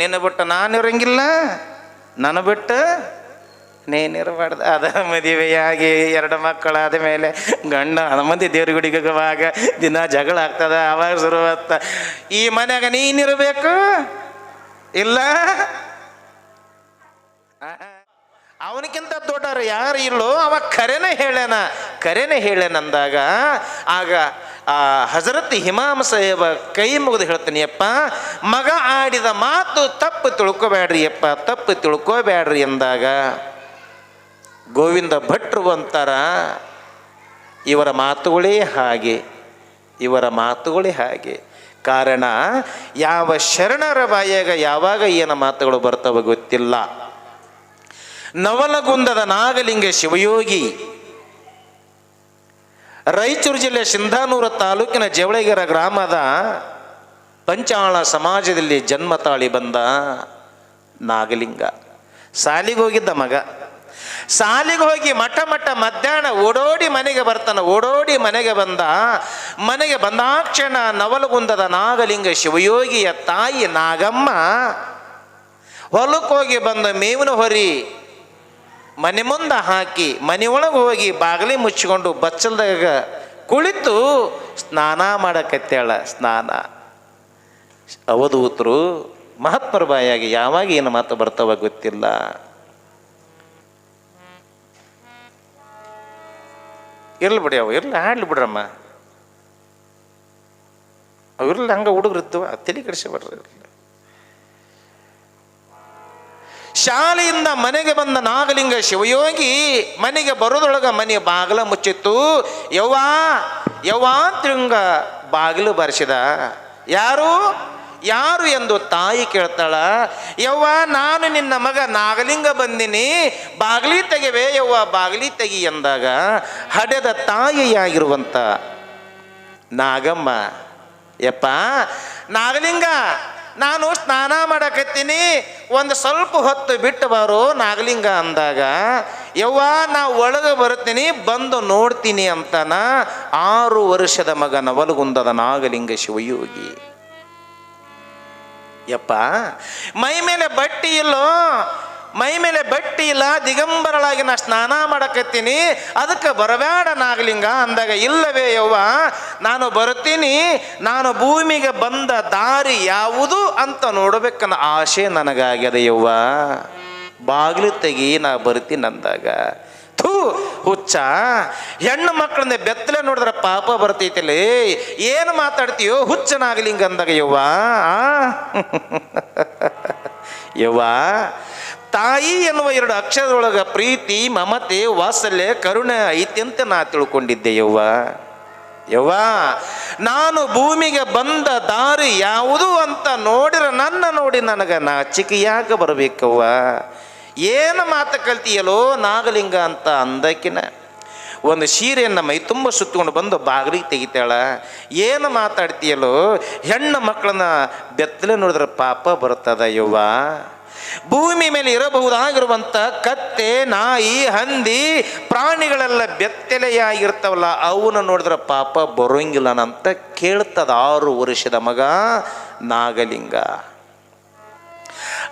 ನಿನ್ನ ಬಿಟ್ಟು ನಾನು ಇರಂಗಿಲ್ಲ. ನನ್ನ ಬಿಟ್ಟು ನೀನಿರಬಾರ್ದು ಅದ ಮದುವೆಯಾಗಿ ಎರಡು ಮಕ್ಕಳಾದ ಮೇಲೆ ಗಂಡ ಹದ ಮಂದಿ ದೇವ್ರ ಗುಡಿಗವಾಗ ದಿನ ಜಗಳ ಆಗ್ತದ, ಅವಾಗ ಶುರುವಾಗ್ತ. ಈ ಮನ್ಯಾಗ ನೀನಿರಬೇಕು ಇಲ್ಲ? ಅವನಿಗಿಂತ ದೊಡ್ಡರು ಯಾರು ಇಲ್ಲೋ, ಅವ ಕರೆನೇ ಹೇಳ್ಯಾನ ಕರೆನೇ ಹೇಳ್ಯಾನಂದಾಗ ಆಗ ಆ, ಹಜರತ್ ಹಿಮಾಮ ಸಾಹೇಬ ಕೈ ಮುಗಿದು ಹೇಳ್ತೀನಿ ಅಪ್ಪ ಮಗ ಆಡಿದ ಮಾತು ತಪ್ಪು ತಿಳ್ಕೋಬೇಡ್ರಿ ಅಪ್ಪ ತಪ್ಪು ತಿಳ್ಕೋಬೇಡ್ರಿ ಎಂದಾಗ ಗೋವಿಂದ ಭಟ್ರು ಅಂತಾರ, ಇವರ ಮಾತುಗಳೇ ಹಾಗೆ, ಇವರ ಮಾತುಗಳೇ ಹಾಗೆ. ಕಾರಣ, ಯಾವ ಶರಣರ ಬಾಯಾಗ ಯಾವಾಗ ಏನು ಮಾತುಗಳು ಬರ್ತವೆ ಗೊತ್ತಿಲ್ಲ. ನವಲಗುಂದದ ನಾಗಲಿಂಗ ಶಿವಯೋಗಿ ರಾಯಚೂರು ಜಿಲ್ಲೆ ಸಿಂಧಾನೂರ ತಾಲೂಕಿನ ಜವಳಗೆರ ಗ್ರಾಮದ ಪಂಚಾಳ ಸಮಾಜದಲ್ಲಿ ಜನ್ಮ ತಾಳಿ ಬಂದ ನಾಗಲಿಂಗ. ಸಾಲಿಗೆ ಹೋಗಿದ್ದ ಮಗ. ಸಾಲಿಗೆ ಹೋಗಿ ಮಠ ಮಠ ಮಧ್ಯಾಹ್ನ ಓಡೋಡಿ ಮನೆಗೆ ಬರ್ತಾನೆ, ಓಡೋಡಿ ಮನೆಗೆ ಬಂದ, ಮನೆಗೆ ಬಂದಾಕ್ಷಣ ನವಲಗುಂದದ ನಾಗಲಿಂಗ ಶಿವಯೋಗಿಯ ತಾಯಿ ನಾಗಮ್ಮ ಹೊಲಕ್ಕೋಗಿ ಬಂದ ಮೇವಿನ ಹೊರಿ ಮನೆ ಮುಂದೆ ಹಾಕಿ ಮನೆ ಒಳಗೆ ಹೋಗಿ ಬಾಗಿಲಿ ಮುಚ್ಚಿಕೊಂಡು ಬಚ್ಚಲ್ದಾಗ ಕುಳಿತು ಸ್ನಾನ ಮಾಡಕತ್ತಾಳ, ಸ್ನಾನ. ಅವಧೂತರು ಮಹಾತ್ಮರ ಬಾಯಾಗಿ ಯಾವಾಗ ಏನು ಮಾತು ಬರ್ತಾವ ಗೊತ್ತಿಲ್ಲ. ಇರ್ಲಿ ಬಿಡಿ ಅವು, ಇರ್ಲಿ, ಆಡ್ಲಿ ಬಿಡ್ರಮ್ಮ. ಅವಿರ್ಲಿ ಹಂಗೆ ಹುಡುಗರು ಇದ್ದವ, ತಲೆ ಕೆಡಿಸ್ಬಿಡ್ರಿ ಶಾಲೆಯಿಂದ ಮನೆಗೆ ಬಂದ ನಾಗಲಿಂಗ ಶಿವಯೋಗಿ ಮನೆಗೆ ಬರೋದೊಳಗ ಮನೆ ಬಾಗಿಲ ಮುಚ್ಚಿತ್ತು. ಯವ್ವಾ ಯವ್ವಾ ತಿಂಗ ಬಾಗಿಲು ಬರೆಸಿದ. ಯಾರು? ಯಾರು ಎಂದು ತಾಯಿ ಕೇಳ್ತಾಳ. ಯವ್ವ, ನಾನು ನಿನ್ನ ಮಗ ನಾಗಲಿಂಗ ಬಂದಿನಿ. ಬಾಗಿಲಿ ತೆಗೆವೆ, ಯವ್ವ, ಬಾಗಿಲಿ ತೆಗಿ ಎಂದಾಗ ಹಡೆದ ತಾಯಿಯಾಗಿರುವಂತ ನಾಗಮ್ಮ, ಯಪ್ಪ, ನಾಗಲಿಂಗ ನಾನು ಸ್ನಾನ ಮಾಡಕತ್ತೀನಿ. ಒಂದು ಸ್ವಲ್ಪ ಹೊತ್ತು ಬಿಟ್ಟು ಬಾರೋ ನಾಗಲಿಂಗ ಅಂದಾಗ, ಯವ್ವ, ನಾ ಒಳಗೆ ಬರುತ್ತೀನಿ, ಬಂದು ನೋಡ್ತೀನಿ ಅಂತನ ಆರು ವರ್ಷದ ಮಗ ನವಲಗುಂದದ ನಾಗಲಿಂಗ ಶಿವಯೋಗಿ. ಯಪ್ಪ, ಮೈ ಮೇಲೆ ಬಟ್ಟಿ ಇಲ್ಲೋ ಮೈ ಮೇಲೆ ಬಟ್ಟಿ ಇಲ್ಲ ದಿಗಂಬರಳಾಗಿ ನಾ ಸ್ನಾನ ಮಾಡಕತ್ತೀನಿ, ಅದಕ್ಕೆ ಬರಬೇಡ ನಾಗಲಿಂಗ ಅಂದಾಗ, ಇಲ್ಲವೇ ಯವ್ವ, ನಾನು ಬರ್ತೀನಿ, ನಾನು ಭೂಮಿಗೆ ಬಂದ ದಾರಿ ಯಾವುದು ಅಂತ ನೋಡ್ಬೇಕನ್ನ ಆಸೆ ನನಗಾಗ್ಯದ ಯವ್ವ. ಬಾಗಿಲು ತೆಗಿ, ನಾ ಬರ್ತೀನಿ ಅಂದಾಗ. ಥೂ, ಹುಚ್ಚ, ಹೆಣ್ಣು ಮಕ್ಕಳನ್ನ ಬೆತ್ತಲೆ ನೋಡಿದ್ರೆ ಪಾಪ ಬರ್ತೈತಿಲೇ ಏನು ಮಾತಾಡ್ತೀಯೋ ಹುಚ್ಚನಾಗಲಿಂಗ ಅಂದಾಗ ಯವ್ವ. ಯವ್ವ ತಾಯಿ ಎನ್ನುವ ಎರಡು ಅಕ್ಷರದೊಳಗ ಪ್ರೀತಿ, ಮಮತೆ, ವಾತ್ಸಲ್ಯ, ಕರುಣೆ ಐತಿ ಅಂತ ನಾ ತಿಳ್ಕೊಂಡಿದ್ದೆ ಯವ್ವ. ಯವ್ವ, ನಾನು ಭೂಮಿಗೆ ಬಂದ ದಾರಿ ಯಾವುದು ಅಂತ ನೋಡಿರ ನನ್ನ ನೋಡಿ ನನಗೆ ನಾ ಯಾಕೆ ಬರಬೇಕವ್ವ. ಏನು ಮಾತು ಕಲ್ತಿಯಲೋ ನಾಗಲಿಂಗ ಅಂತ ಅಂದಕಿನ ಒಂದು ಸೀರೆಯನ್ನು ಮೈ ತುಂಬ ಸುತ್ತಕೊಂಡು ಬಂದು ಬಾಗಿಲಿಗೆ ತೆಗಿತಾಳ. ಏನು ಮಾತಾಡ್ತೀಯಲೋ ಹೆಣ್ಣು ಮಕ್ಕಳನ್ನ ಬೆತ್ತಲೆ ನೋಡಿದ್ರೆ ಪಾಪ ಬರ್ತದ ಯವ್ವ. ಭೂಮಿ ಮೇಲೆ ಇರಬಹುದಾಗಿರುವಂಥ ಕತ್ತೆ, ನಾಯಿ, ಹಂದಿ, ಪ್ರಾಣಿಗಳೆಲ್ಲ ಬೆತ್ತಲೆಯಾಗಿರ್ತವಲ್ಲ, ಅವನ್ನ ನೋಡಿದ್ರೆ ಪಾಪ ಬರೋಂಗಿಲ್ಲ ಅಂತ ಕೇಳ್ತದ ಆರು ವರ್ಷದ ಮಗ ನಾಗಲಿಂಗ.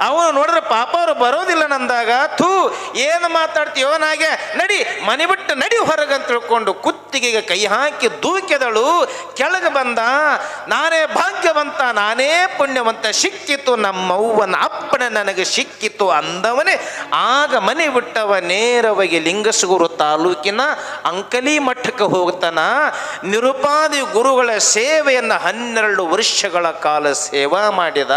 ಅವನು ನೋಡಿದ್ರೆ ಪಾಪ ಅವರು ಬರೋದಿಲ್ಲ ನಂದಾಗ. ಥೂ, ಏನು ಮಾತಾಡ್ತೀಯೋ ನಾಗೆ, ನಡಿ, ಮನೆ ಬಿಟ್ಟು ನಡಿ ಹೊರಗಂತ ತಿಳ್ಕೊಂಡು ಕುತ್ತಿಗೆಗೆ ಕೈ ಹಾಕಿ ದೂಕಿದಳು. ಕೆಳಗೆ ಬಂದ, ನಾನೇ ಭಾಗ್ಯವಂತ, ನಾನೇ ಪುಣ್ಯವಂತ, ಸಿಕ್ಕಿತು ನಮ್ಮವ್ವನ ಅಪ್ಪಣೆ ನನಗೆ ಸಿಕ್ಕಿತು ಅಂದವನೇ. ಆಗ ಮನೆ ಬಿಟ್ಟವ ನೇರವಾಗಿ ಲಿಂಗಸಗೂರು ತಾಲೂಕಿನ ಅಂಕಲಿ ಮಠಕ್ಕೆ ಹೋಗ್ತಾನ. ನಿರುಪಾದಿ ಗುರುಗಳ ಸೇವೆಯನ್ನು ಹನ್ನೆರಡು ವರ್ಷಗಳ ಕಾಲ ಸೇವಾ ಮಾಡಿದ.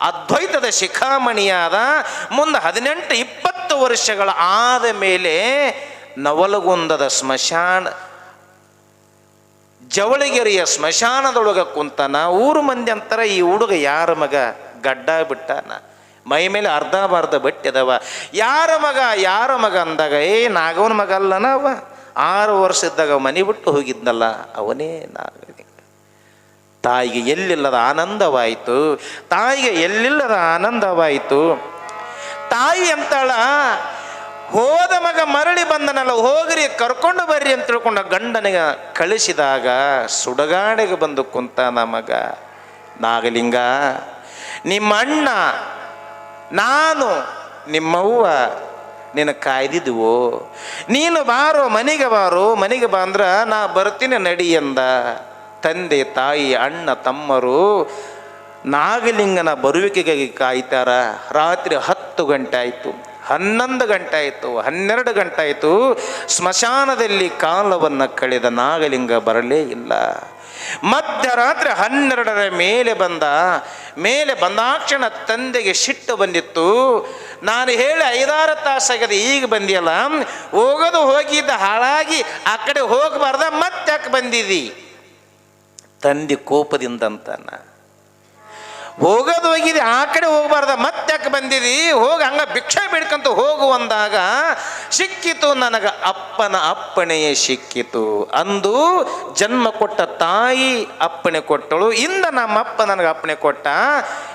ಅದ್ವೈತದ ಶಿಖಾಮಣಿಯಾದ ಮುಂದೆ ಹದಿನೆಂಟು ಇಪ್ಪತ್ತು ವರ್ಷಗಳ ಆದ ಮೇಲೆ ನವಲಗುಂದದ ಸ್ಮಶಾನ, ಜವಳಿಗೆರೆಯ ಸ್ಮಶಾನದೊಳಗೆ ಕುಂತಾನ. ಊರು ಮಂದಿ ಅಂತಾರ, ಈ ಹುಡುಗ ಯಾರ ಮಗ? ಗಡ್ಡ ಬಿಟ್ಟಾನ. ಮೈ ಮೇಲೆ ಅರ್ಧ ಬರ್ಧ ಬಿಟ್ಟಿದವ ಯಾರ ಮಗ? ಯಾರ ಮಗ ಅಂದಾಗ, ಏ, ನಾಗವನ ಮಗ ಅಲ್ಲನ ಅವ. ಆರು ಇದ್ದಾಗ ಮನೆ ಬಿಟ್ಟು ಹೋಗಿದ್ನಲ್ಲ ಅವನೇ ನಾಗಲಿಂಗ ತಾಯಿಗೆ ಎಲ್ಲಿಲ್ಲದ ಆನಂದವಾಯಿತು? ತಾಯಿಗೆ ಎಲ್ಲಿಲ್ಲದ ಆನಂದವಾಯಿತು? ತಾಯಿ ಅಂತಾಳ, ಹೋದ ಮಗ ಮರಳಿ ಬಂದನಲ್ಲ, ಹೋಗ್ರಿ, ಕರ್ಕೊಂಡು ಬರ್ರಿ ಅಂತ ತಿಳ್ಕೊಂಡ ಗಂಡನಿಗೆ ಕಳಿಸಿದಾಗ ಸುಡಗಾಡಿಗೆ ಬಂದು ಕುಂತ ನಮಗ ನಾಗಲಿಂಗ, ನಿಮ್ಮ ಅಣ್ಣ, ನಾನು ನಿಮ್ಮವ್ವ, ನಿನ್ನ ಕಾಯ್ದಿದ್ವು. ನೀನು ಬಾರೋ, ಮನೆಗೆ ಬಾರೋ, ಮನೆಗೆ ಬಂದ್ರ ನಾ ಬರ್ತೀನಿ ನಡಿ ಎಂದ. ತಂದೆ, ತಾಯಿ, ಅಣ್ಣ, ತಮ್ಮರು ನಾಗಲಿಂಗನ ಬರುವಿಕೆಗಾಗಿ ಕಾಯ್ತಾರ. ರಾತ್ರಿ ಹತ್ತು ಗಂಟೆ ಆಯಿತು. ಹನ್ನೊಂದು ಗಂಟೆ ಆಯಿತು. ಹನ್ನೆರಡು ಗಂಟೆ ಆಯಿತು. ಸ್ಮಶಾನದಲ್ಲಿ ಕಾಲವನ್ನು ಕಳೆದ ನಾಗಲಿಂಗ ಬರಲೇ ಇಲ್ಲ. ಮಧ್ಯರಾತ್ರಿ ಹನ್ನೆರಡರ ಮೇಲೆ ಬಂದ, ಮೇಲೆ ಬಂದಾಕ್ಷಣ ತಂದೆಗೆ ಸಿಟ್ಟು ಬಂದಿತ್ತು. ನಾನು ಹೇಳಿ ಐದಾರು ತಾಸಾಗದೆ ಈಗ ಬಂದಿಯಲ್ಲ? ಹೋಗೋದು ಹೋಗಿದ್ದ ಹಾಳಾಗಿ ಆ ಕಡೆ ಹೋಗಬಾರ್ದ ಮತ್ತೆ ಯಾಕೆ ಬಂದಿದಿ? ತಂದೆ ಕೋಪದಿಂದ ಅಂತಾನ ಹೋಗೋದು ಹೋಗಿದೆ ಆ ಕಡೆ ಹೋಗಬಾರ್ದ ಯಾಕೆ ಬಂದಿದಿ? ಹೋಗಿ ಹಂಗ ಭಿಕ್ಷೆ ಬಿಡ್ಕಂತ ಹೋಗು ಅಂದಾಗ, ಸಿಕ್ಕಿತು ನನಗ ಅಪ್ಪನ ಅಪ್ಪಣೆಯೇ ಸಿಕ್ಕಿತು ಅಂದು ಜನ್ಮ ಕೊಟ್ಟ ತಾಯಿ ಅಪ್ಪಣೆ ಕೊಟ್ಟಳು. ಇಂದ ನಮ್ಮಪ್ಪ ನನಗೆ ಅಪ್ಪಣೆ ಕೊಟ್ಟ.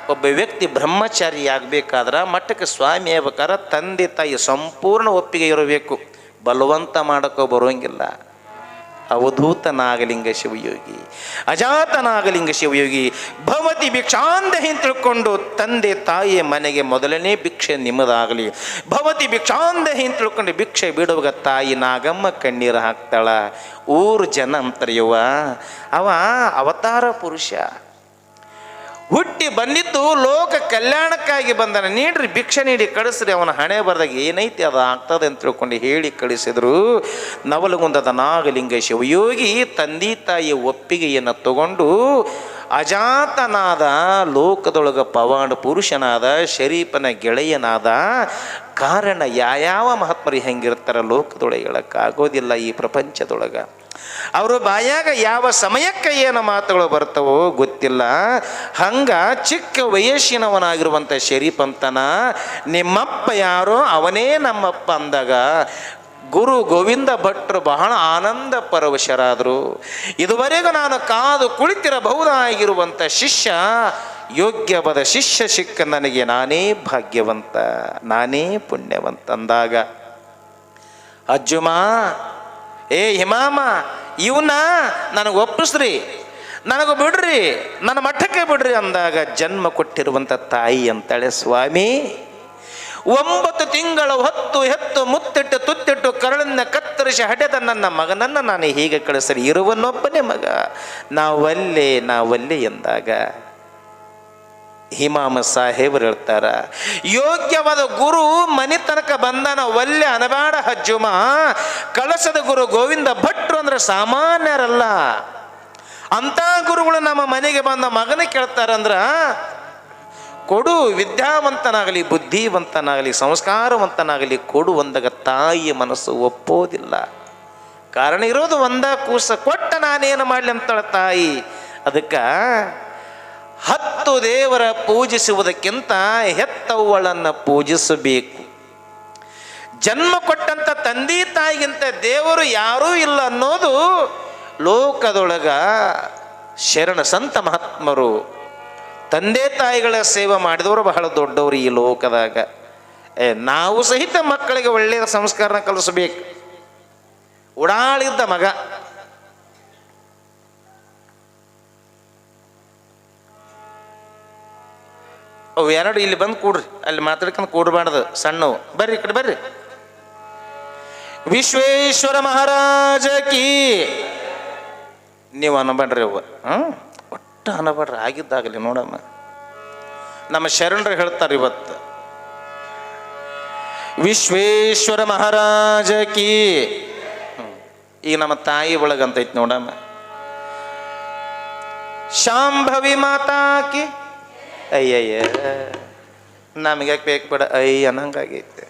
ಒಬ್ಬ ವ್ಯಕ್ತಿ ಬ್ರಹ್ಮಚಾರಿ ಆಗಬೇಕಾದ್ರೆ ಮಠಕ್ಕೆ ಸ್ವಾಮಿ ಆಗ್ಬೇಕಾದ್ರೆ ತಂದೆ ತಾಯಿ ಸಂಪೂರ್ಣ ಒಪ್ಪಿಗೆ ಇರಬೇಕು. ಬಲವಂತ ಮಾಡೋಕ್ಕೋ ಬರೋಂಗಿಲ್ಲ. ಅವಧೂತ ನಾಗಲಿಂಗ ಶಿವಯೋಗಿ ಅಜಾತ ನಾಗಲಿಂಗ ಶಿವಯೋಗಿ, ಭವತಿ ಭಿಕ್ಷಾಂತ ಹಿಂಗೆ ತಿಳ್ಕೊಂಡು ತಂದೆ ತಾಯಿಯ ಮನೆಗೆ ಮೊದಲನೇ ಭಿಕ್ಷೆ ನಿಮ್ಮದಾಗಲಿ. ಭವತಿ ಭಿಕ್ಷಾಂತ ಹಿಂಗೆ ತಿಳ್ಕೊಂಡು ಭಿಕ್ಷೆ ಬಿಡುವಾಗ ತಾಯಿ ನಾಗಮ್ಮ ಕಣ್ಣೀರು ಹಾಕ್ತಾಳ. ಊರು ಜನ ಅಂತರ್ಯವ ಅವ ಅವತಾರ ಪುರುಷ. ಹುಟ್ಟಿ ಬಂದಿದ್ದು ಲೋಕ ಕಲ್ಯಾಣಕ್ಕಾಗಿ ಬಂದನ. ನೀಡ್ರಿ, ಭಿಕ್ಷೆ ನೀಡಿ ಕಳಿಸ್ರಿ, ಅವನ ಹಣೆ ಬರ್ದಾಗ ಏನೈತಿ ಅದು ಆಗ್ತದೆ ಅಂತ ತಿಳ್ಕೊಂಡು ಹೇಳಿ ಕಳಿಸಿದ್ರು. ನವಲಗುಂದದ ನಾಗಲಿಂಗ ಶಿವಯೋಗಿ ತಂದೆ ತಾಯಿ ಒಪ್ಪಿಗೆಯನ್ನು ತಗೊಂಡು ಅಜಾತನಾದ ಲೋಕದೊಳಗ ಪವಾಡ ಪುರುಷನಾದ, ಶರೀಫನ ಗೆಳೆಯನಾದ, ಕಾರಣ ಯಾವ್ಯಾವ ಮಹಾತ್ಮರಿ ಹೆಂಗಿರ್ತಾರ ಲೋಕದೊಳಗೆ ಹೇಳಕ್ಕಾಗೋದಿಲ್ಲ ಈ ಪ್ರಪಂಚದೊಳಗ. ಅವರು ಬಾಯಾಗ ಯಾವ ಸಮಯಕ್ಕೆ ಏನು ಮಾತುಗಳು ಬರ್ತವೋ ಗೊತ್ತಿಲ್ಲ. ಹಂಗ ಚಿಕ್ಕ ವಯಸ್ಸಿನವನಾಗಿರುವಂಥ ಶರೀಫ್ ಅಂತನ ನಿಮ್ಮಪ್ಪ ಯಾರೋ ಅವನೇ ನಮ್ಮಪ್ಪ ಅಂದಾಗ ಗುರು ಗೋವಿಂದ ಭಟ್ರು ಬಹಳ ಆನಂದ ಪರವಶರಾದರು. ಇದುವರೆಗೂ ನಾನು ಕಾದು ಕುಳಿತಿರಬಹುದಾಗಿರುವಂಥ ಶಿಷ್ಯ, ಯೋಗ್ಯವಾದ ಶಿಷ್ಯ ಸಿಕ್ಕ ನನಗೆ ನಾನೇ ಭಾಗ್ಯವಂತ, ನಾನೇ ಪುಣ್ಯವಂತ ಅಂದಾಗ, ಅಜ್ಜುಮಾ ಏ ಹಿಮಾಮ ಇವನ್ನ ನನಗೆ ಒಪ್ಪಿಸ್ರಿ. ನನಗೆ ಬಿಡ್ರಿ, ನನ್ನ ಮಠಕ್ಕೆ ಬಿಡ್ರಿ ಅಂದಾಗ ಜನ್ಮ ಕೊಟ್ಟಿರುವಂಥ ತಾಯಿ ಅಂತಾಳೆ ಸ್ವಾಮಿ, ಒಂಬತ್ತು ತಿಂಗಳ ಹೊತ್ತು ಹೆತ್ತು ಮುತ್ತಿಟ್ಟು ತುತ್ತಿಟ್ಟು ಕರಳನ್ನ ಕತ್ತರಿಸಿ ಹಡೆದ ನನ್ನ ಮಗನನ್ನು ನಾನು ಹೀಗೆ ಕಳಿಸ್ರಿ. ಇರುವನೊಬ್ಬನೇ ಮಗ. ನಾವಲ್ಲೇ ನಾವಲ್ಲೇ ಎಂದಾಗ ಹಿಮಾಮ ಸಾಹೇಬರು ಹೇಳ್ತಾರ, ಯೋಗ್ಯವಾದ ಗುರು ಮನೆ ತನಕ ಬಂದನ ಒಲ್ಲೆ ಅನಬಾಡ ಹಜ್ಜುಮ, ಕಳಸದ ಗುರು ಗೋವಿಂದ ಭಟ್ರು ಅಂದ್ರೆ ಸಾಮಾನ್ಯರಲ್ಲ. ಅಂತ ಗುರುಗಳು ನಮ್ಮ ಮನೆಗೆ ಬಂದ ಮಗನ ಕೇಳ್ತಾರಂದ್ರ ಕೊಡು ವಿದ್ಯಾವಂತನಾಗಲಿ, ಬುದ್ಧಿವಂತನಾಗಲಿ, ಸಂಸ್ಕಾರವಂತನಾಗಲಿ, ಕೊಡು ಒಂದಾಗ ತಾಯಿಯ ಮನಸ್ಸು ಒಪ್ಪೋದಿಲ್ಲ. ಕಾರಣ ಇರೋದು ಒಂದ ಕೂಸ, ಕೊಟ್ಟ ನಾನೇನು ಮಾಡಲಿ ಅಂತಾಳ ತಾಯಿ, ಅದಕ್ಕೆ ಹತ್ತು ದೇವರ ಪೂಜಿಸುವುದಕ್ಕಿಂತ ಹೆತ್ತವ್ವಳನ್ನ ಪೂಜಿಸಬೇಕು. ಜನ್ಮ ಕೊಟ್ಟಂಥ ತಂದೆ ತಾಯಿಗಿಂತ ದೇವರು ಯಾರೂ ಇಲ್ಲ ಅನ್ನೋದು ಲೋಕದೊಳಗ ಶರಣ ಸಂತ ಮಹಾತ್ಮರು. ತಂದೆ ತಾಯಿಗಳ ಸೇವೆ ಮಾಡಿದವರು ಬಹಳ ದೊಡ್ಡವರು ಈ ಲೋಕದಾಗ. ನಾವು ಸಹಿತ ಮಕ್ಕಳಿಗೆ ಒಳ್ಳೆಯ ಸಂಸ್ಕಾರನ ಕಲಿಸಬೇಕು. ಉಡಾಳಿದ್ದ ಮಗ. ಅವು ಎರಡು ಇಲ್ಲಿ ಬಂದು ಕೂಡ್ರಿ. ಅಲ್ಲಿ ಮಾತಾಡ್ಕೊಂಡು ಕೂಡಬಾರ್ದು. ಸಣ್ಣವು. ಬರ್ರಿ ಈ ಕಡೆ ಬರ್ರಿ. ವಿಶ್ವೇಶ್ವರ ಮಹಾರಾಜ ಕೀ. ನೀವು ಅನ್ನಬೇಡ್ರಿ ಅವ್ವ ಹ್ಞೂ ಒಟ್ಟು ಅನ್ನಬೇಡ್ರಿ ಆಗಿದ್ದಾಗಲಿ ನೋಡಮ್ಮ. ನಮ್ಮ ಶರಣರು ಹೇಳ್ತಾರೆ ಇವತ್ತು. ವಿಶ್ವೇಶ್ವರ ಮಹಾರಾಜ ಕೀ. ಈಗ ನಮ್ಮ ತಾಯಿ ಒಳಗಂತೈತಿ ನೋಡಮ್ಮ. ಶಾಂಭವಿ ಮಾತಾ ಕಿ ಅಯ್ಯಯ್ಯ ನಮಗೆ ಯಾಕೆ ಬೇಕು ಬೇಡ. ಅಯ್ಯ ಅನ್ನಂಗಾಗೈತೆ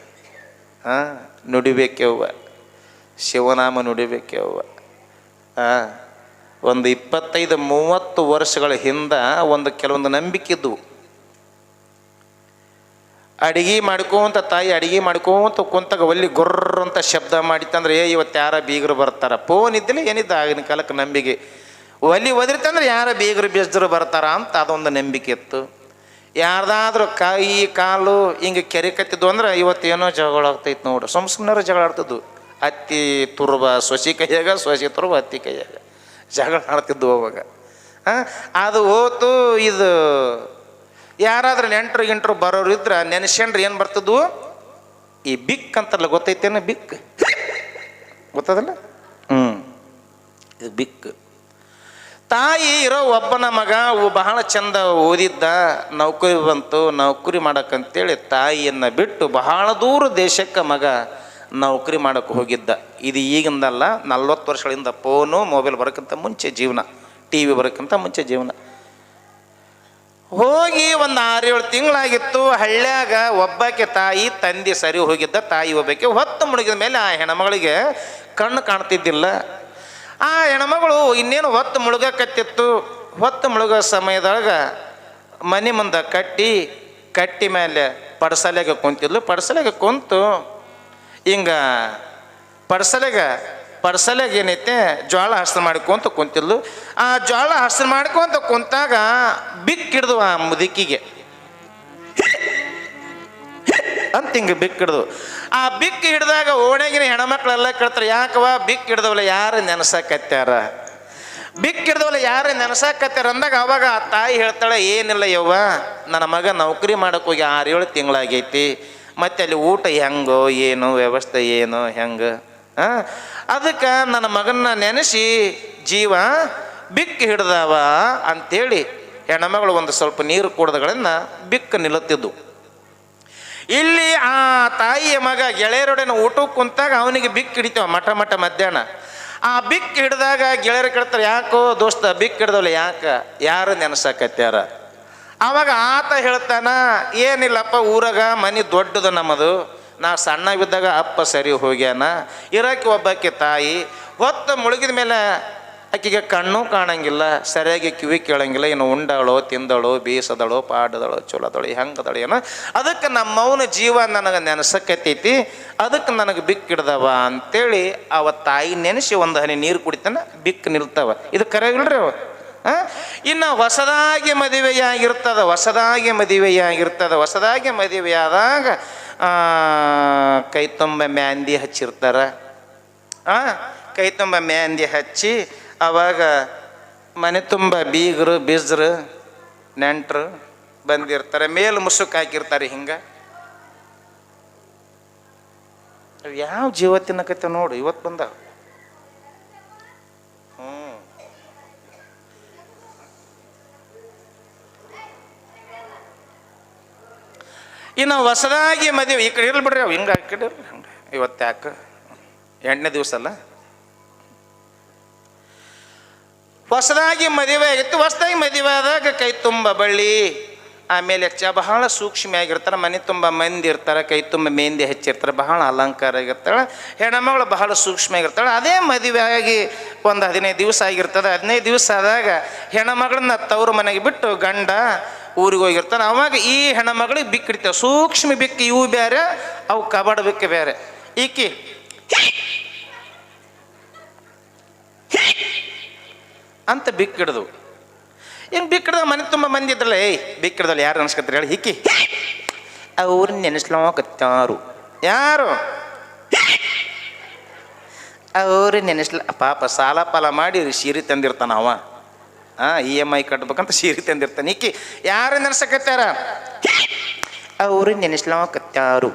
ಹಾಂ ನುಡಿಬೇಕೆವ್ವ ಶಿವನಾಮ ನುಡಿಬೇಕೆವ್ವ ಹಾಂ, ಒಂದು ಇಪ್ಪತ್ತೈದು, ಮೂವತ್ತು ವರ್ಷಗಳ ಹಿಂದೆ ಒಂದು ಕೆಲವೊಂದು ನಂಬಿಕೆ ಇದ್ದವು ಅಡಿಗೆ ಮಾಡ್ಕೋಂತ ತಾಯಿ, ಅಡಿಗೆ ಮಾಡ್ಕೋಂತ ಕುಂತಾಗ ಒಲ್ಲಿ ಗೊರ್ರ ಅಂತ ಶಬ್ದ ಮಾಡಿತ್ತಂದ್ರೆ, ಏ ಇವತ್ತು ಯಾರ ಬೀಗರು ಬರ್ತಾರ? ಫೋನ್ ಇದ್ದಿಲ್ಲ, ಏನಿದ್ದ ಆಗಿನ ಕಾಲಕ್ಕೆ ನಂಬಿಕೆ? ಒಲಿ ಒದ್ರಿತಂದ್ರೆ ಯಾರ ಬೀಗರು ಬೇಸ್ದರು ಬರ್ತಾರ ಅಂತ ಅದೊಂದು ನಂಬಿಕೆ ಇತ್ತು. ಯಾರ್ದಾದ್ರೂ ಕೈ, ಕಾಲು ಹಿಂಗೆ ಕೆರೆ ಕತ್ತಿದ್ದು ಅಂದ್ರೆ ಇವತ್ತೇನೋ ಜಗಳ ಆಗ್ತೈತೆ ನೋಡು. ಸುಮ್ ಸುಮ್ಮನೆ ಜಗಳ ಆಡ್ತಿದ್ವು ಅತ್ತಿ ತುರ್ಬ, ಸೊಸಿ ಕೈಯಾಗ, ಸೊಸಿ ತುರ್ಬ, ಅತ್ತಿ ಕೈಯಾಗ. ಜಗಳ ಆಡ್ತಿದ್ವು ಅವಾಗ. ಅದು ಹೋತು, ಇದು ಯಾರಾದ್ರೂ ನೆಂಟ್ರು ಗಿಂಟ್ರು ಬರೋರು ಇದ್ರೆ ನೆನೆಸ್ಕೊಂಡ್ರೆ ಏನು ಬರ್ತಿದ್ವು? ಈ ಬಿಕ್ ಅಂತಲ್ಲ, ಗೊತ್ತೈತೇನು ಬಿಕ್? ಗೊತ್ತದಲ್ಲ? ಹ್ಞೂ ಇದು ಬಿಕ್. ತಾಯಿ ಇರೋ ಒಬ್ಬನ ಮಗ ಬಹಳ ಚಂದ ಓದಿದ್ದ, ನೌಕರಿ ಬಂತು, ನೌಕರಿ ಮಾಡಕ್ಕಂತೇಳಿ ತಾಯಿಯನ್ನು ಬಿಟ್ಟು ಬಹಳ ದೂರ ದೇಶಕ್ಕೆ ಮಗ ನೌಕರಿ ಮಾಡಕ್ಕೆ ಹೋಗಿದ್ದ. ಇದು ಈಗಿಂದಲ್ಲ, ನಲ್ವತ್ತು ವರ್ಷಗಳಿಂದ ಫೋನು, ಮೊಬೈಲ್ ಬರೋಕ್ಕಿಂತ ಮುಂಚೆ ಜೀವನ ಟಿ ವಿ ಬರೋಕ್ಕಿಂತ ಮುಂಚೆ ಜೀವನ. ಹೋಗಿ ಒಂದು ಆರೇಳು ತಿಂಗಳಾಗಿತ್ತು, ಹಳ್ಳ್ಯಾಗ ಒಬ್ಬಕ್ಕೆ ತಾಯಿ, ತಂದೆ ಸರಿ ಹೋಗಿದ್ದ, ತಾಯಿ ಒಬ್ಬಕ್ಕೆ ಹೊತ್ತು ಮುಳುಗಿದ ಮೇಲೆ ಆ ಹೆಣ್ಮಗಳಿಗೆ ಕಣ್ಣು ಕಾಣ್ತಿದ್ದಿಲ್ಲ. ಆ ಹೆಣ್ಮಗಳು ಇನ್ನೇನು ಹೊತ್ತು ಮುಳುಗಕತ್ತಿತ್ತು. ಹೊತ್ತು ಮುಳುಗೋ ಸಮಯದೊಳಗೆ ಮನೆ ಮುಂದೆ ಕಟ್ಟಿ ಕಟ್ಟಿ ಮೇಲೆ ಪಡಸಲೆಗೆ ಕುಂತಿದ್ಲು. ಪಡಸಲೆಗೆ ಕುಂತು ಹಿಂಗ ಪಡಸಲೆಗೆ ಪಡಸಲೆಗೆ ಏನೈತೆ, ಜ್ವಾಳ ಹಸ್ರು ಮಾಡ್ಕೊಂತ ಕುಂತಿದ್ಲು. ಆ ಜ್ವಾಳ ಹಸ್ರು ಮಾಡ್ಕೊಂತ ಕುಂತಾಗ ಬಿಕ್ಕಿಡ್ದು ಆ ಮುದುಕಿಗೆ. ಅಂತ ಹಿಂಗೆ ಬಿಕ್ ಹಿಡ್ದು? ಆ ಬಿಕ್ ಹಿಡ್ದಾಗ ಓಣೆಗಿನ ಹೆಣ್ಮಕ್ಳೆಲ್ಲ ಕೇಳ್ತಾರೆ ಯಾಕವ ಬಿಕ್ ಹಿಡ್ದವಲ್ಲ, ಯಾರು ನೆನೆಸಕತ್ಯಾರ? ಬಿಕ್ ಹಿಡ್ದವಲ್ಲ, ಯಾರು ನೆನಸಾಕತ್ಯಾರ ಅಂದಾಗ ಅವಾಗ ಆ ತಾಯಿ ಹೇಳ್ತಾಳೆ, ಏನಿಲ್ಲ ಯವ್ವ, ನನ್ನ ಮಗ ನೌಕರಿ ಮಾಡೋಕೆ ಹೋಗಿ ಆರು ಏಳು ತಿಂಗಳಾಗೈತಿ, ಮತ್ತೆ ಅಲ್ಲಿ ಊಟ ಹೆಂಗೋ, ಏನು, ವ್ಯವಸ್ಥೆ ಏನು, ಹೆಂಗೆ? ಅದಕ್ಕೆ ನನ್ನ ಮಗನ್ನ ನೆನೆಸಿ, ಜೀವ, ಬಿಕ್ ಹಿಡ್ದವ ಅಂತೇಳಿ ಹೆಣ್ಮಗಳು ಒಂದು ಸ್ವಲ್ಪ ನೀರು ಕುಡ್ದಗಳನ್ನು ಬಿಕ್ಕ ನಿಲ್ಲುತ್ತಿದ್ದು. ಇಲ್ಲಿ ಆ ತಾಯಿಯ ಮಗ ಗೆಳೆಯರೊಡನೆ ಊಟಕ್ಕೆ ಕುಂತಾಗ ಅವನಿಗೆ ಬಿಕ್ ಹಿಡಿತಾವ ಮಠ ಮಠ ಮಧ್ಯಾಹ್ನ. ಆ ಬಿಕ್ ಹಿಡಿದಾಗ ಗೆಳೆಯರು ಕೇಳ್ತಾರೆ, ಯಾಕೋ ದೋಸ್ತ, ಬಿಕ್ ಹಿಡ್ದವಲ್ಲ ಯಾಕ? ಯಾರು ನೆನಸಾಕತ್ಯಾರ? ಅವಾಗ ಆತ ಹೇಳ್ತಾನ, ಏನಿಲ್ಲಪ್ಪ, ಊರಾಗ ಮನೆ ದೊಡ್ಡದು ನಮ್ಮದು. ನಾ ಸಣ್ಣವಿದ್ದಾಗ ಅಪ್ಪ ಸರಿ ಹೋಗ್ಯಾನ. ಇರಕ್ಕೆ ಒಬ್ಬಕ್ಕೆ ತಾಯಿ, ಹೊತ್ತು ಮುಳುಗಿದ ಮೇಲೆ ಆಕೆಗೆ ಕಣ್ಣು ಕಾಣಂಗಿಲ್ಲ, ಸರಿಯಾಗಿ ಕಿವಿ ಕೇಳಂಗಿಲ್ಲ, ಇನ್ನು ಉಂಡಾಳೋ, ತಿಂದಳೋ, ಬೇಸದಳೋ, ಪಾಡದಳೋ, ಚೊಲದಳು, ಹೆಂಗದಳು ಏನೋ. ಅದಕ್ಕೆ ನಮ್ಮವನ ಜೀವ ನನಗೆ ನೆನೆಸಕತ್ತೈತಿ, ಅದಕ್ಕೆ ನನಗೆ ಬಿಕ್ಕಿಡ್ದವ ಅಂತೇಳಿ ಅವ ತಾಯಿ ನೆನೆಸಿ ಒಂದು ಹನಿ ನೀರು ಕುಡಿತನ ಬಿಕ್ಕು ನಿಲ್ತವ. ಇದು ಕರೆಗಿಲ್ರಿ ಅವ? ಇನ್ನು ಹೊಸದಾಗಿ ಮದುವೆಯಾಗಿರ್ತದ ಹೊಸದಾಗಿ ಮದುವೆಯಾಗಿರ್ತದ, ಹೊಸದಾಗಿ ಮದುವೆಯಾದಾಗ ಕೈ ತುಂಬ ಮ್ಯಾಂದಿ ಹಚ್ಚಿರ್ತಾರ. ಕೈ ತುಂಬ ಮ್ಯಾಂದಿ ಹಚ್ಚಿ ಅವಾಗ ಮನೆ ತುಂಬ ಬೀಗರು, ಬೀಜರು, ನೆಂಟರು ಬಂದಿರ್ತಾರೆ. ಮೇಲು ಮುಸುಕ್ ಹಾಕಿರ್ತಾರೆ ಹಿಂಗೆ. ಯಾವ ಜೀವ ತಿನ್ನಕತ್ತ ನೋಡು ಇವತ್ತು ಬಂದಾವ. ಹ್ಞೂ ಇನ್ನು ಹೊಸದಾಗಿ ಮದುವೆ, ಈ ಕಡೆ ಇರ್ಲಿ ಬಿಡ್ರಿ ಅವು, ಹಿಂಗೆ ಆ ಇವತ್ತು ಯಾಕೆ? ಎಂಟನೇ ದಿವಸ ಅಲ್ಲ? ಹೊಸದಾಗಿ ಮದುವೆ ಆಗಿತ್ತು, ಹೊಸದಾಗಿ ಮದುವೆ ಆದಾಗ ಕೈ ತುಂಬ ಬಳ್ಳಿ. ಆಮೇಲೆ ಚ ಬಹಳ ಸೂಕ್ಷ್ಮ ಆಗಿರ್ತಾರೆ, ಮನೆ ತುಂಬ ಮಂದಿ ಇರ್ತಾರೆ, ಕೈ ತುಂಬ ಮೆಹಂದಿ ಹೆಚ್ಚಿರ್ತಾರೆ, ಬಹಳ ಅಲಂಕಾರ ಆಗಿರ್ತಾಳೆ, ಹೆಣ್ಮಗಳು ಬಹಳ ಸೂಕ್ಷ್ಮ ಆಗಿರ್ತಾಳೆ. ಅದೇ ಮದುವೆ ಆಗಿ ಒಂದು ಹದಿನೈದು ದಿವಸ ಆಗಿರ್ತದೆ. ಹದಿನೈದು ದಿವಸ ಆದಾಗ ಹೆಣ್ಮಗಳನ್ನ ತವ್ರ ಮನೆಗೆ ಬಿಟ್ಟು ಗಂಡ ಊರಿಗೆ ಹೋಗಿರ್ತಾನೆ. ಅವಾಗ ಈ ಹೆಣ್ಮಗಳಿಗೆ ಬಿಕ್ಕಿಡ್ತೇವೆ ಸೂಕ್ಷ್ಮ ಬಿಕ್ಕಿ ಇವು ಬೇರೆ ಅವು ಕಬಾಡ ಬಿಕ್ಕಿ ಬೇರೆ ಈಕಿ. ಅಂತ ಬಿಕ್ಕಿಡ್ದು ಇನ್ನು ಬಿಕ್ ಮನೆ ತುಂಬ ಮಂದಿ ಇದ್ರಲ್ಲ, ಏಯ್ ಬಿಕ್ಕಿಡ್ದಲ್ಲ ಯಾರು ಅನ್ಸ್ಕತ್ತಾರೆ ಹೇಳಿ, ಹಿಕ್ಕಿ. ಅವ್ರು ನೆನೆಸ್ಲಕತ್ತಾರು. ಯಾರು? ಅವ್ರು ನೆನೆಸ್ಲ, ಪಾಪ ಸಾಲ ಪಾಲ ಮಾಡಿ ಸೀರೆ ತಂದಿರ್ತಾನ ಅವ. ಹಾಂ ಇ ಎಂ ಐ ಕಟ್ಬೇಕಂತ ಸೀರೆ ತಂದಿರ್ತಾನೆ. ಇಕ್ಕಿ ಯಾರು ನೆನೆಸಕತ್ತಾರ ಅವ್ರು ನೆನೆಸ್ಲಕತ್ತಾರು.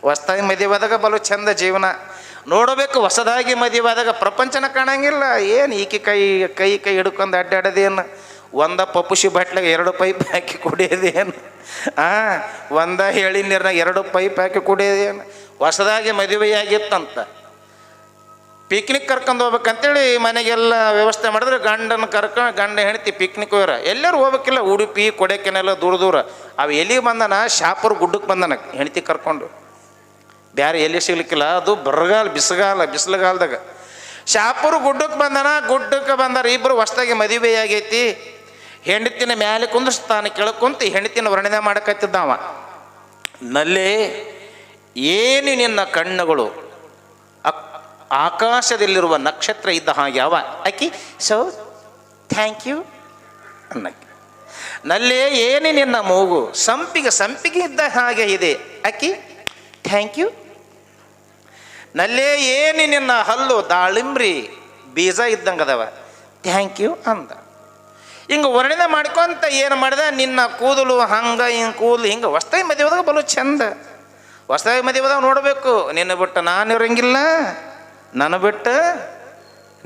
ಹೊಸ್ದಾಗಿ ಮದುವೆಯಾದಾಗ ಬಲು ಚಂದ ಜೀವನ. ನೋಡಬೇಕು, ಹೊಸದಾಗಿ ಮದುವೆಯಾದಾಗ ಪ್ರಪಂಚನ ಕಾಣಂಗಿಲ್ಲ. ಏನು ಈಕೆ ಕೈ ಕೈ ಕೈ ಹಿಡ್ಕೊಂಡು ಅಡ್ಡಾಡೋದೇನು? ಒಂದ ಪಪುಷಿ ಬಟ್ಲಾಗ ಎರಡು ಪೈಪ್ ಹಾಕಿ ಕುಡಿಯೋದೇನು? ಆ, ಒಂದ ಹೇಳಿ ನೀರ್ನಾಗ ಎರಡು ಪೈಪ್ ಹಾಕಿ ಕುಡಿಯೋದೇನು? ಹೊಸದಾಗಿ ಮದುವೆಯಾಗಿತ್ತಂತ. ಪಿಕ್ನಿಕ್ ಕರ್ಕೊಂಡು ಹೋಗ್ಬೇಕಂತೇಳಿ ಮನೆಗೆಲ್ಲ ವ್ಯವಸ್ಥೆ ಮಾಡಿದ್ರೆ. ಗಂಡನ ಕರ್ಕ, ಗಂಡ ಹೆಣ್ತಿ ಪಿಕ್ನಿಕ್ ಹೋಗ್ಯಾರ. ಎಲ್ಲರೂ ಹೋಗ್ಬೇಕಿಲ್ಲ, ಉಡುಪಿ ಕೊಡೆಕೆನೆಲ್ಲ ದೂರ ದೂರ. ಅವು ಎಲ್ಲಿಗೆ ಬಂದನ? ಶಾಪುರ್ ಗುಡ್ಡಕ್ಕೆ ಬಂದನ ಹೆಂಡತಿ ಕರ್ಕೊಂಡು. ಬ್ಯಾರೆ ಎಲ್ಲಿ ಸಿಗ್ಲಿಕ್ಕಿಲ್ಲ. ಅದು ಬರಗಾಲ, ಬಿಸಿಗಾಲ, ಬಿಸಿಲುಗಾಲದಾಗ. ಶಾಪುರ್ ಗುಡ್ಡಕ್ಕೆ ಬಂದನ, ಗುಡ್ಡಕ್ಕೆ ಬಂದಾರ. ಇಬ್ಬರು ಹೊಸ್ದಾಗಿ ಮದುವೆ ಆಗೈತಿ. ಹೆಂಡತಿನ ಮ್ಯಾಲೆ ಕುಂದಿಸ್ತಾನ ಕೆಳಕುಂತ ಹೆಂಡತಿನ ವರ್ಣನೆ ಮಾಡಕತ್ತಿದ್ದಾವ. ನಲ್ಲೇ ಏನು ನಿನ್ನ ಕಣ್ಣುಗಳು? ಆಕಾಶದಲ್ಲಿರುವ ನಕ್ಷತ್ರ ಇದ್ದ ಹಾಗೆ ಅವ. ಆಕಿ ಸೊ ಥ್ಯಾಂಕ್ ಯು ಅನ್ನಕ್ಕೆ. ನಲ್ಲೇ ಏನೇ ನಿನ್ನ ಮೂಗು? ಸಂಪಿಗೆ ಸಂಪಿಗೆ ಇದ್ದ ಹಾಗೆ ಇದೆ. ಆಕಿ ಥ್ಯಾಂಕ್ ಯು ನಲ್ಲೇ ಏನು ನಿನ್ನ ಹಲ್ಲು, ದಾಳಿಂಬ್ರಿ, ಬೀಜ ಇದ್ದಂಗೆ ಅದಾವ ಥ್ಯಾಂಕ್ ಯು ಅಂದ. ಹಿಂಗೆ ವರ್ಣನೆ ಮಾಡ್ಕೊಂತ ಏನು ಮಾಡಿದೆ? ನಿನ್ನ ಕೂದಲು ಹಂಗೆ, ಹಿಂಗೆ ಕೂದಲು ಹಿಂಗೆ. ಹೊಸ್ದಾಗಿ ಮದುವೆದಾಗ ಬಲು ಚಂದ. ಹೊಸ್ದಾಗಿ ಮದುವೆದಾಗ ನೋಡಬೇಕು, ನಿನ್ನ ಬಿಟ್ಟು ನಾನು ಇರಂಗಿಲ್ಲ. ನನ್ನ ಬಿಟ್ಟು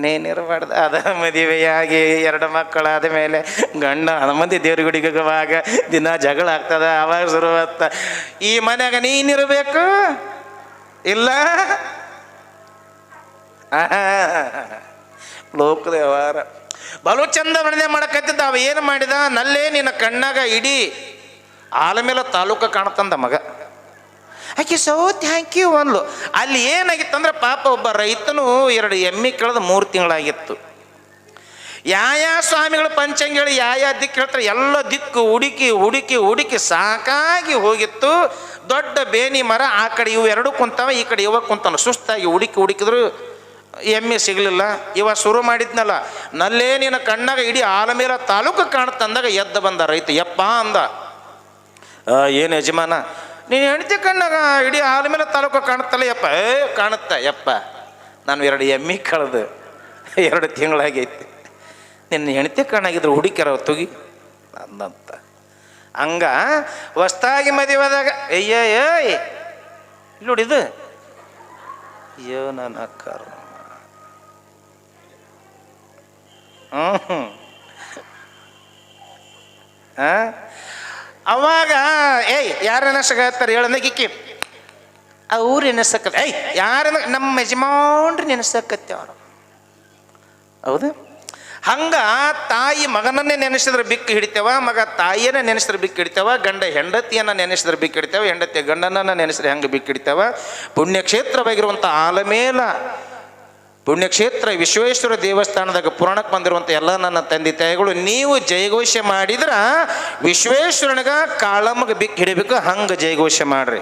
ನೀನಿರಬಾರ್ದು ಅದ ಮದುವೆಯಾಗಿ ಎರಡು ಮಕ್ಕಳಾದ ಮೇಲೆ ಗಂಡ ಹನುಮಂತಿ ದೇವ್ರ ಗುಡಿಗೆ ಹೋಗುವಾಗ ದಿನ ಜಗಳ ಆಗ್ತದ, ಅವಾಗ ಶುರುವಾಗ್ತ. ಈ ಮನೆಯಾಗ ನೀನಿರಬೇಕು ಇಲ್ಲ? ಲೋಕ ವ್ಯವಹಾರ. ಬಲು ಚಂದ ವರ್ಣನೆ ಮಾಡಕತ್ತಿದ್ದ, ಅವ ಏನು ಮಾಡಿದ? ನಲ್ಲೇ ನಿನ್ನ ಕಣ್ಣಾಗ ಇಡೀ ಆಲಮೇಲ ತಾಲೂಕ ಕಾಣತಂದ ಮಗ. ಆಕೆ ಸೋ ಥ್ಯಾಂಕ್ ಯು ಅನ್ಲು ಅಲ್ಲಿ ಏನಾಗಿತ್ತು ಅಂದ್ರೆ ಪಾಪ ಒಬ್ಬ ರೈತನು ಎರಡು ಎಮ್ಮೆ ಕಳೆದ ಮೂರು ತಿಂಗಳಾಗಿತ್ತು. ಯಾಯ ಸ್ವಾಮಿಗಳು ಪಂಚಂಗಿಗಳು ಯಾಯ ದಿಕ್ಕು ಹೇಳ್ತಾರೆ, ಎಲ್ಲ ದಿಕ್ಕು ಹುಡುಕಿ ಹುಡುಕಿ ಹುಡುಕಿ ಸಾಕಾಗಿ ಹೋಗಿತ್ತು. ದೊಡ್ಡ ಬೇನಿ ಮರ, ಆ ಕಡೆ ಇವು ಎರಡು ಕುಂತಾವ, ಈ ಕಡೆ ಇವ ಕುಂತಾನ. ಸುಸ್ತಾಗಿ ಹುಡುಕಿ ಹುಡುಕಿದ್ರು ಎಮ್ಮೆ ಸಿಗಲಿಲ್ಲ. ಇವ ಶುರು ಮಾಡಿದ್ನಲ್ಲ, ನಲ್ಲೇ ನಿನ್ನ ಕಣ್ಣಾಗ ಇಡೀ ಆಲಮೇಲ ತಾಲೂಕು ಕಾಣ್ತಂದಾಗ ಎದ್ದು ಬಂದ ರೈತ. ಯಪ್ಪ ಅಂದ ಏನು ಯಜಮಾನ ನೀನು ಹೆಂಡತಿ ಕಣ್ಣಾಗ ಇಡೀ ಆಲಮೇಲ ತಾಲೂಕು ಕಾಣುತ್ತಲ್ಲ ಯಪ್ಪ? ಏ, ಕಾಣುತ್ತ, ಯಪ್ಪ. ನಾನು ಎರಡು ಎಮ್ಮೆ ಕಳೆದು ಎರಡು ತಿಂಗಳಾಗೈತಿ. ನಿನ್ನ ಹೆಂಡತಿ ಕಣ್ಣಾಗಿದ್ರು ಹುಡುಕ್ಯಾರ ತುಗಿ? ಅಂದಂತ ಹಂಗ ಹೊಸ್ತಾಗಿ ಮದುವೆದಾಗ ಅಯ್ಯ, ಏಯ್ ನೋಡಿದು ಅಯ್ಯೋ, ನನ್ನ ಕರ್ಮ. ಹ್ಞೂ ಆ? ಅವಾಗ, ಏಯ್ ಯಾರ ನೆನಸಕತ್ತಾರ ಹೇಳಂದ ಗಿಕ್ಕಿ ಅವ್ರು ನೆನಸಕ ಏಯ್ ಯಾರ ನಮ್ಮ ಯಜಮಾನ್ರಿ ನೆನಸಕತ್ತೆ ಅವರು. ಹೌದು? ಹಂಗ ತಾಯಿ ಮಗನನ್ನೇ ನೆನೆಸಿದ್ರೆ ಬಿಕ್ಕ ಹಿಡಿತೇವ, ಮಗ ತಾಯಿಯನ್ನ ನೆನೆಸಿದ್ರೆ ಬಿಕ್ಕ ಹಿಡಿತೇವ, ಗಂಡ ಹೆಂಡತಿಯನ್ನ ನೆನೆಸಿದ್ರೆ ಬಿಕ್ಕ ಹಿಡಿತೇವ ಹೆಂಡತಿ ಗಂಡನನ್ನ ನೆನೆಸಿದ್ರೆ ಹೆಂಗೆ ಬಿಕ್ಕ ಹಿಡಿತೇವ? ಪುಣ್ಯಕ್ಷೇತ್ರವಾಗಿರುವಂಥ ಆಲಮೇಲ ಪುಣ್ಯಕ್ಷೇತ್ರ ವಿಶ್ವೇಶ್ವರ ದೇವಸ್ಥಾನದಾಗ ಪುರಾಣಕ್ಕೆ ಬಂದಿರುವಂಥ ಎಲ್ಲ ನನ್ನ ತಂದೆ ತಾಯಿಗಳು, ನೀವು ಜಯಘೋಷ ಮಾಡಿದ್ರೆ ವಿಶ್ವೇಶ್ವರನಿಗ ಕಾಳಮ್ಮಗೆ ಬಿಕ್ಕಿ ಹಿಡಿಬೇಕು, ಹಂಗೆ ಜಯಘೋಷ ಮಾಡ್ರಿ.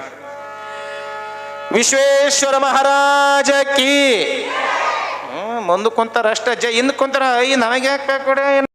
ವಿಶ್ವೇಶ್ವರ ಮಹಾರಾಜ ಕಿ. ಹ್ಞೂ ಮುಂದೆ ಕುಂತಾರ ಅಷ್ಟ ಜೈ ಹಿಂದೆ ಕುಂತಾರ ಐ ನಮಗೆ ಯಾಕೆ ಬೇಕು